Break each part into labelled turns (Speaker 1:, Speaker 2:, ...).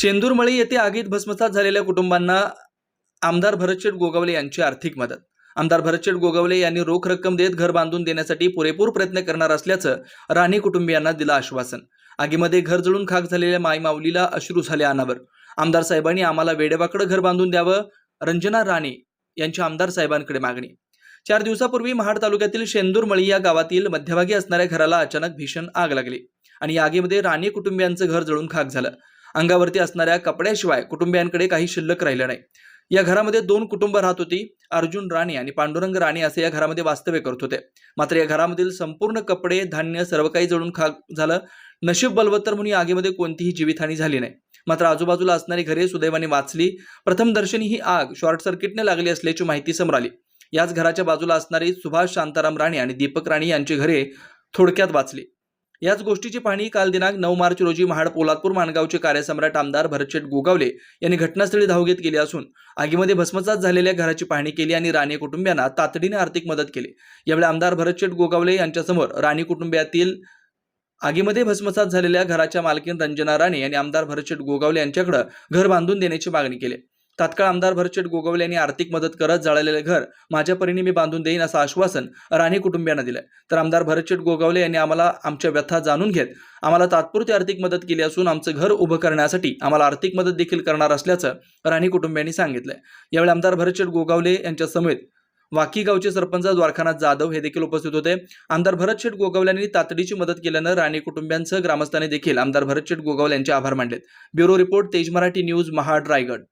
Speaker 1: शेंदूरमळी येथे आगीत भस्मसात झालेल्या कुटुंबांना आमदार भरतशेठ गोगावले यांची आर्थिक मदत. आमदार भरतशेठ गोगावले यांनी रोख रक्कम देत घर बांधून देण्यासाठी पुरेपूर प्रयत्न करणार असल्याचं राणे कुटुंबियांना दिलं आश्वासन. आगीमध्ये घर जळून खाक झालेल्या माई माऊलीला अश्रू झाले अनावर. आमदार साहेबांनी आम्हाला वेडेवाकडं घर बांधून द्यावं रंजना राणे यांची आमदार साहेबांकडे मागणी. चार दिवसापूर्वी महाड तालुक्यातील शेंदूरमळी या गावातील मध्यभागी असणाऱ्या घराला अचानक भीषण आग लागली आणि या आगीमध्ये राणे कुटुंबियांचं घर जळून खाक झालं. अंगावरती असणाऱ्या कपड्याशिवाय कुटुंबियांकडे काही शिल्लक राहिलं नाही. या घरामध्ये दोन कुटुंब राहत होती अर्जुन राणे आणि पांडुरंग राणे असे या घरामध्ये वास्तव्य करत होते. मात्र या घरामधील संपूर्ण कपडे धान्य सर्व काही जळून खाक झालं. नशीब बलवत्तर म्हणून या आगीमध्ये कोणतीही जीवितहानी झाली नाही. मात्र आजूबाजूला असणारी घरे सुदैवाने वाचली. प्रथमदर्शनी ही आग शॉर्ट सर्किटने लागली असल्याची माहिती समोर आली. याच घराच्या बाजूला असणारी सुभाष शांताराम राणे आणि दीपक राणे यांची घरे थोडक्यात वाचली. याच गोष्टीची पाहणी काल दिनांक नऊ मार्च रोजी महाड पोलादपूर माणगावचे कार्यसम्राट आमदार भरतशेठ गोगावले यांनी घटनास्थळी धाव घेत केली असून आगीमध्ये भस्मसात झालेल्या घराची पाहणी केली आणि राणे कुटुंबियांना तातडीने आर्थिक मदत केली. यावेळी आमदार भरतशेठ गोगावले यांच्यासमोर राणे कुटुंबियातील आगीमध्ये भस्मसात झालेल्या घराच्या मालकीन रंजना राणे यांनी आमदार भरतशेठ गोगावले यांच्याकडे घर बांधून देण्याची मागणी केली. तात्काळ आमदार भरचेट गोगवले यांनी आर्थिक मदत करत जळालेले घर माझ्या परीने मी बांधून देईन असं आश्वासन राणे कुटुंबियांना दिलंय. तर आमदार भरचेट गोगावले यांनी आम्हाला आमच्या व्यथा जाणून घेत आम्हाला तात्पुरती आर्थिक मदत केली असून आमचं घर उभं करण्यासाठी आम्हाला आर्थिक मदत देखील करणार असल्याचं राणे कुटुंबियांनी सांगितलंय. यावेळी आमदार भरचेट गोगावले यांच्या समेत वाकी गावचे सरपंच द्वारखानाथ जाधव हे देखील उपस्थित होते. आमदार भरतशेठ गोगावले गोगावल्यांनी तातडीची मदत केल्यानं राणे कुटुंबियांसह ग्रामस्थांनी देखील आमदार भरत भरतशेठ गोगावले यांचे आभार मानलेत. ब्युरो रिपोर्ट तेज मराठी न्यूज महाड रायगड.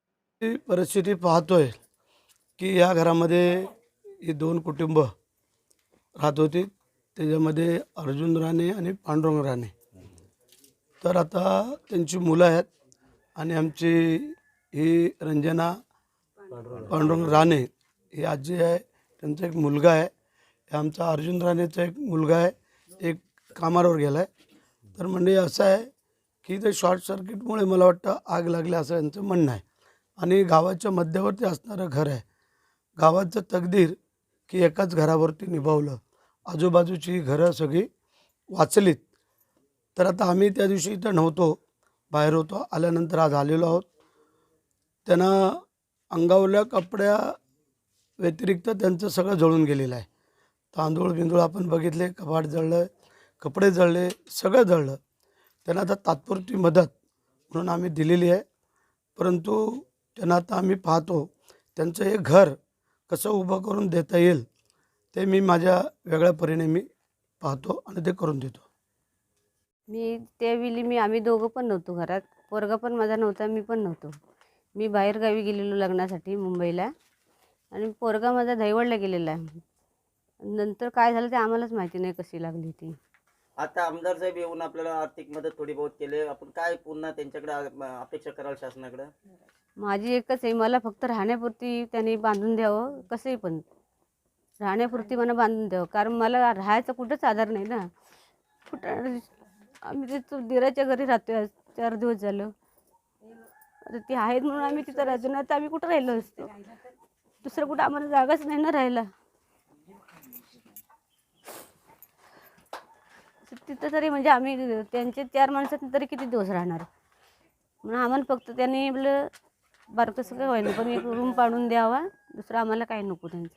Speaker 2: परिस्थिती पाहतोय की या घरामध्ये ही दोन कुटुंब राहत होती. त्याच्यामध्ये अर्जुन राणे आणि पांडुरंग राणे. तर आता त्यांची मुलं आहेत आणि आमची ही रंजना पांडुरंग राणे ही आजी आहे त्यांचा एक मुलगा आहे. हे आमचा अर्जुन राणेचा एक मुलगा आहे एक कामावर गेला आहे तर म्हणजे असं आहे की ते शॉर्ट सर्किटमुळे मला वाटतं आग लागली असं यांचं म्हणणं आहे. आणि गावाच्या मध्यावरती असणारं घर आहे. गावाचं तकदीर की एकाच घरावरती निभावलं. आजूबाजूची घरं सगळी वाचलीत. तर आता आम्ही त्या दिवशी इथं नव्हतो. बाहेर होतो. आल्यानंतर आज आलेलो आहोत. त्यांना अंगावल्या कपड्या व्यतिरिक्त त्यांचं सगळं जळून गेलेलं आहे. तांदूळ बिंदूळ आपण बघितले कपाट जळलं कपडे जळले सगळं जळलं. त्यांना आता तात्पुरती मदत म्हणून आम्ही दिलेली आहे. परंतु त्यांना आता आम्ही पाहतो. त्यांचं हे घर कसं उभं करून देता येईल ते मी माझ्या वेगळ्या परीने मी पाहतो आणि ते करून देतो.
Speaker 3: मी त्यावेळी मी आम्ही दोघं पण नव्हतो घरात. पोरगा पण माझा नव्हता मी पण नव्हतो. मी बाहेरगावी गेलेलो लग्नासाठी मुंबईला आणि पोरगा माझा दैवडला गेलेला आहे. नंतर काय झालं ते आम्हालाच माहिती नाही कशी लागली ती
Speaker 4: आता आमदार साहेब येऊन आपल्याला आर्थिक मदत थोडी बहुत केली. आपण काय पुन्हा त्यांच्याकडे आ- अपेक्षा कराल शासनाकडे?
Speaker 3: माझी एकच आहे मला फक्त राहण्यापुरती त्यांनी बांधून द्यावं कसंही पण. राहण्यापुरती मला बांधून द्यावं कारण मला राहायचं कुठंच आधार नाही ना. कुठं आम्ही तिथं दिराच्या घरी राहतो आज चार दिवस झालं. आता ती आहेत म्हणून आम्ही तिथं राहतो ना तर आम्ही कुठं राहिलो असतो? दुसरं कुठं आम्हाला जागाच नाही ना राहायला. तिथं तरी म्हणजे आम्ही त्यांचे चार माणसात तरी किती दिवस राहणार? म्हणून आम्हाला फक्त त्यांनी आपलं बारकं काय व्हायला पण एक रूम पाडून द्यावा दुसरं आम्हाला काही नको त्यांचं.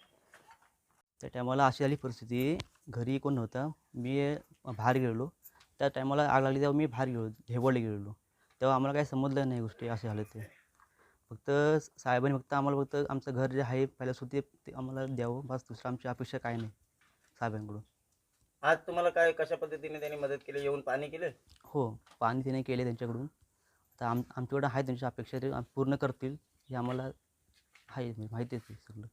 Speaker 5: त्या टायमाला अशी झाली परिस्थिती घरी कोण नव्हतं मी बाहेर गेलेलो. त्या टायमाला आग लागली तेव्हा मी बाहेर गेलो ढेबोडला गेलेलो. तेव्हा आम्हाला काही समजलं नाही गोष्टी असे झाले ते. फक्त साहेबांनी फक्त आम्हाला फक्त आमचं घर जे आहे पहिल्याच होते ते आम्हाला द्यावं बस दुसरं आमची अपेक्षा काय नाही साहेबांकडून.
Speaker 4: आज तुम्हाला काय कशा पद्धतीने त्यांनी मदत केली? येऊन पाणी केलं?
Speaker 5: हो पाणी तिने केले त्यांच्याकडून. तर आम आमच्याकडं आहे त्यांची अपेक्षा ते पूर्ण करतील. हे आम्हाला आहे माहिती आहे ते सगळं.